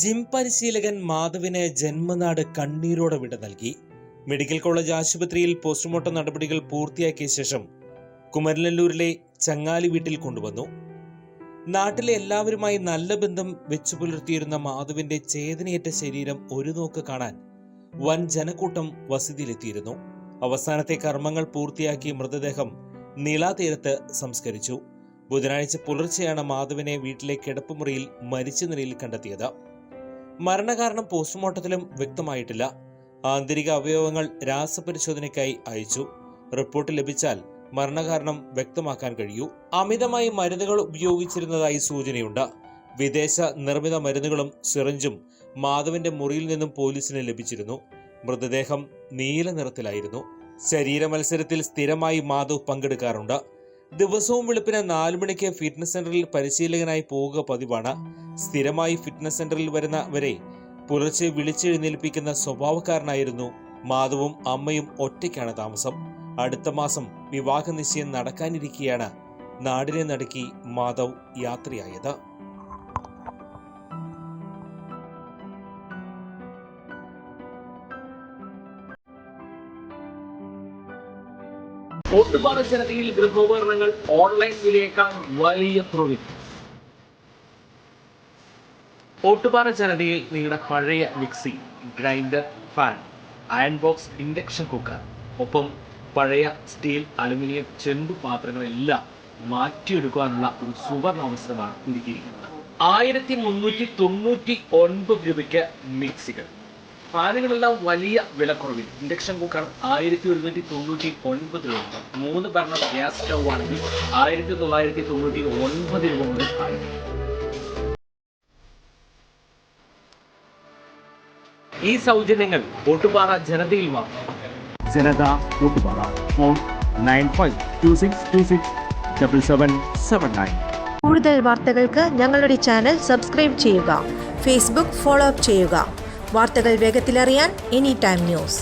Gym പരിശീലകൻ മാധവിന് ജന്മനാട് കണ്ണീരോടെ വിട നൽകി. മെഡിക്കൽ കോളേജ് ആശുപത്രിയിൽ പോസ്റ്റ്മോർട്ടം നടപടികൾ പൂർത്തിയാക്കിയ ശേഷം കുമരനല്ലൂരിലെ ചങ്ങാലി വീട്ടിൽ കൊണ്ടുവന്നു. നാട്ടിലെ എല്ലാവരുമായി നല്ല ബന്ധം വെച്ചു പുലർത്തിയിരുന്ന മാധവിന്റെ ചേതനയേറ്റ ശരീരം ഒരു നോക്ക് കാണാൻ വൻ ജനക്കൂട്ടം വസതിയിലെത്തിയിരുന്നു. അവസാനത്തെ കർമ്മങ്ങൾ പൂർത്തിയാക്കി മൃതദേഹം നീളാതീരത്ത് സംസ്കരിച്ചു. ബുധനാഴ്ച പുലർച്ചെയാണ് മാധവിനെ വീട്ടിലെ കിടപ്പുമുറിയിൽ മരിച്ച നിലയിൽ കണ്ടെത്തിയത്. മരണകാരണം പോസ്റ്റ്മോർട്ടത്തിലും വ്യക്തമായിട്ടില്ല. ആന്തരിക അവയവങ്ങൾ രാസപരിശോധനയ്ക്കായി അയച്ചു. റിപ്പോർട്ട് ലഭിച്ചാൽ മരണകാരണം വ്യക്തമാക്കാൻ കഴിയൂ. അമിതമായി മരുന്നുകൾ ഉപയോഗിച്ചിരുന്നതായി സൂചനയുണ്ട്. വിദേശ നിർമ്മിത മരുന്നുകളും സിറിഞ്ചും മാധവന്റെ മുറിയിൽ നിന്നും പോലീസിന് ലഭിച്ചിരുന്നു. മൃതദേഹം നീല നിറത്തിലായിരുന്നു. ശരീര മത്സരത്തിൽ സ്ഥിരമായി മാധവ് പങ്കെടുക്കാറുണ്ട്. ദിവസവും വെളുപ്പിന് നാലു മണിക്ക് ഫിറ്റ്നസ് സെന്ററിൽ പരിശീലകനായി പോവുക പതിവാണ്. സ്ഥിരമായി ഫിറ്റ്നസ് സെന്ററിൽ വരുന്നവരെ പുലർച്ചെ വിളിച്ചെഴുന്നേൽപ്പിക്കുന്ന സ്വഭാവക്കാരനായിരുന്നു മാധവും അമ്മയും ഒറ്റയ്ക്കാണ് താമസം. അടുത്ത മാസം വിവാഹ നിശ്ചയം നടക്കാനിരിക്കെയാണ് നാടിനെ നടുക്കി മാധവ് യാത്രയായത്. ഒട്ടുപാട് ജനതയിൽ ഗൃഹോപകരണങ്ങൾ ഓൺലൈൻ വിലയേക്കാൾ വലിയ തുറവിൽ ഓട്ടുപാറ ജനതയിൽ നിങ്ങളുടെ പഴയ mixie grinder fan iron box induction cooker ഒപ്പം പഴയ സ്റ്റീൽ അലുമിനിയം ചെമ്പ് പാത്രങ്ങളെല്ലാം മാറ്റിയെടുക്കാനുള്ള ഒരു സുവർണ അവസരമാണ് ഒരുക്കിയിരിക്കുന്നത് ആയിരത്തി മുന്നൂറ്റി തൊണ്ണൂറ്റി ഒൻപത് രൂപയ്ക്ക് മിക്സികൾ. ഫാനുകളെല്ലാം വലിയ വിലക്കുറവിൽ. ഇൻഡക്ഷൻ കുക്കർ ആയിരത്തി ഒരുന്നൂറ്റി തൊണ്ണൂറ്റി ഒൻപത് രൂപ. മൂന്ന് ഭരണ ഗ്യാസ് സ്റ്റൗ ആണെങ്കിൽ ആയിരത്തി തൊള്ളായിരത്തി തൊണ്ണൂറ്റി ഒൻപത് രൂപ മുതൽ ആയിരിക്കും ഈ സൗജന്യങ്ങൾ ഓട്ടുപാറ ജനതയിൽ മാത്രം Janatha Ottupara phone nine five two six two six double seven seven nine. കൂടുതൽ വാർത്തകൾക്ക് ഞങ്ങളുടെ ചാനൽ സബ്സ്ക്രൈബ് ചെയ്യുക. ഫേസ്ബുക്ക് ഫോളോ അപ്പ് ചെയ്യുക. വാർത്തകൾ വേഗത്തിലറിയാൻ എനി ടൈം ന്യൂസ്.